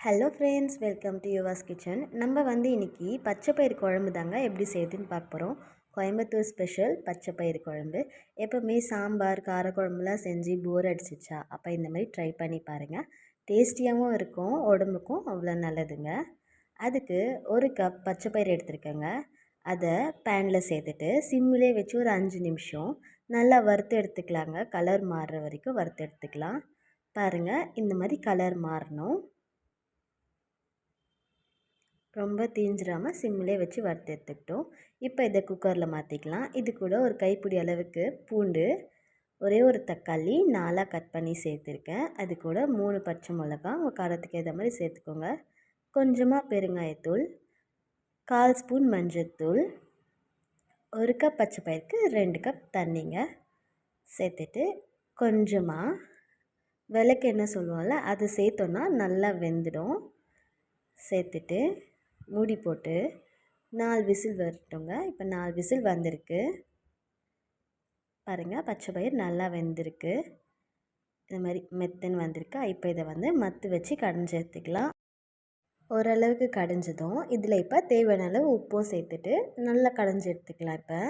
Hello friends welcome to Yuva's kitchen நம்ம வந்து இன்றைக்கி பச்சைப்பயிறு குழம்பு தாங்க எப்படி செய்யுதுன்னு பார்க்க போகிறோம் கோயம்புத்தூர் ஸ்பெஷல் பச்சைப்பயிறு குழம்பு. எப்போவுமே சாம்பார் காரக்குழம்புலாம் செஞ்சு போர் அடிச்சிச்சா அப்போ இந்த மாதிரி ட்ரை பண்ணி பாருங்கள் டேஸ்டியாகவும் இருக்கும் உடம்புக்கும் அவ்வளோ நல்லதுங்க. அதுக்கு ஒரு கப் பச்சைப்பயிறு எடுத்துருக்கேங்க. அதை பேனில் சேர்த்துட்டு சிம்மிலே வச்சு ஒரு அஞ்சு நிமிஷம் நல்லா வறுத்து எடுத்துக்கலாங்க. கலர் மாறுற வரைக்கும் வறுத்து எடுத்துக்கலாம். பாருங்கள் இந்த மாதிரி கலர் மாறணும். ரொம்ப தீஞ்சிராமல் சிம்மிலே வச்சு வறுத்து எடுத்துக்கிட்டோம். இப்போ இதை குக்கரில் மாற்றிக்கலாம் இது கூட ஒரு கைப்பிடி அளவுக்கு பூண்டு ஒரே ஒரு தக்காளி நாலாக கட் பண்ணி சேர்த்துருக்கேன். அது கூட மூணு பச்சை மிளகா உங்கள் காரத்துக்கு ஏற்ற மாதிரி சேர்த்துக்கோங்க. கொஞ்சமாக பெருங்காயத்தூள் கால் ஸ்பூன் மஞ்சத்தூள் ஒரு கப் பச்சை பயிருக்கு ரெண்டு கப் தண்ணிங்க சேர்த்துட்டு கொஞ்சமாக விளக்கு என்ன சொல்லுவோம்ல அது சேர்த்தோன்னா நல்லா வெந்துடும். சேர்த்துட்டு மூடி போட்டு நாலு விசில் வரட்டுங்க. இப்போ நாலு விசில் வந்திருக்கு. பாருங்கள் பச்சை பயிர் நல்லா வெந்திருக்கு. இந்த மாதிரி மெத்துன்னு வந்திருக்கு. இப்போ இதை வந்து மத்து வச்சு கடைஞ்சி எடுத்துக்கலாம். ஓரளவுக்கு கடைஞ்சதும் இதில் இப்போ தேவையான அளவு உப்பும் சேர்த்துட்டு நல்லா கடைஞ்சி எடுத்துக்கலாம் இப்போ.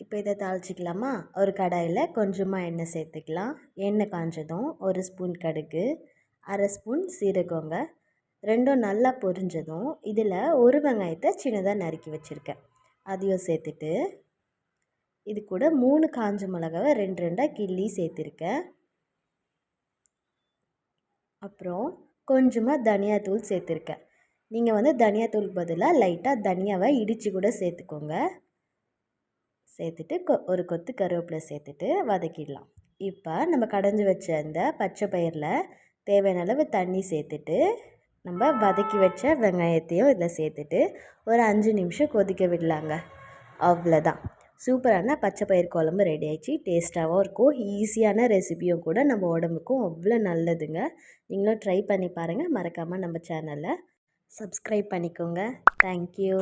இப்போ இதை தாளிச்சிக்கலாமா? ஒரு கடாயில் கொஞ்சமாக எண்ணெய் சேர்த்துக்கலாம். எண்ணெய் காஞ்சதும் ஒரு ஸ்பூன் கடுகு அரை ஸ்பூன் சீரகங்க ரெண்டும் நல்லா பொரிஞ்சதும் இதில் ஒரு வெங்காயத்தை சின்னதாக நறுக்கி வச்சுருக்கேன். அதையும் சேர்த்துட்டு இது கூட மூணு காஞ்ச மிளகாவை ரெண்டு ரெண்டாக கிள்ளி சேர்த்துருக்கேன். அப்புறம் கொஞ்சமாக தனியாத்தூள் சேர்த்துருக்கேன். நீங்கள் வந்து தனியாத்தூளுக்கு பதிலாக லைட்டாக தனியாவை இடித்து கூட சேர்த்துக்கோங்க. சேர்த்துட்டு கொ ஒரு கொத்து கருவேப்பிலை சேர்த்துட்டு வதக்கிடலாம். இப்போ நம்ம கடைஞ்சி வச்ச அந்த பச்சை பயிரில் தேவையான அளவு தண்ணி சேர்த்துட்டு நம்ம வதக்கி வச்ச வெங்காயத்தையும் இதில் சேர்த்துட்டு ஒரு அஞ்சு நிமிஷம் கொதிக்க விடலாங்க. அவ்வளோதான். சூப்பரான பச்சை பயிர் குழம்பு ரெடி ஆயிடுச்சு. டேஸ்ட்டாகவும் இருக்கும். ஈஸியான ரெசிபியும் கூட நம்ம உடம்புக்கும் அவ்வளோ நல்லதுங்க. நீங்களும் ட்ரை பண்ணி பாருங்கள் மறக்காமல் நம்ம சேனலை சப்ஸ்கிரைப் பண்ணிக்கோங்க. தேங்க்யூ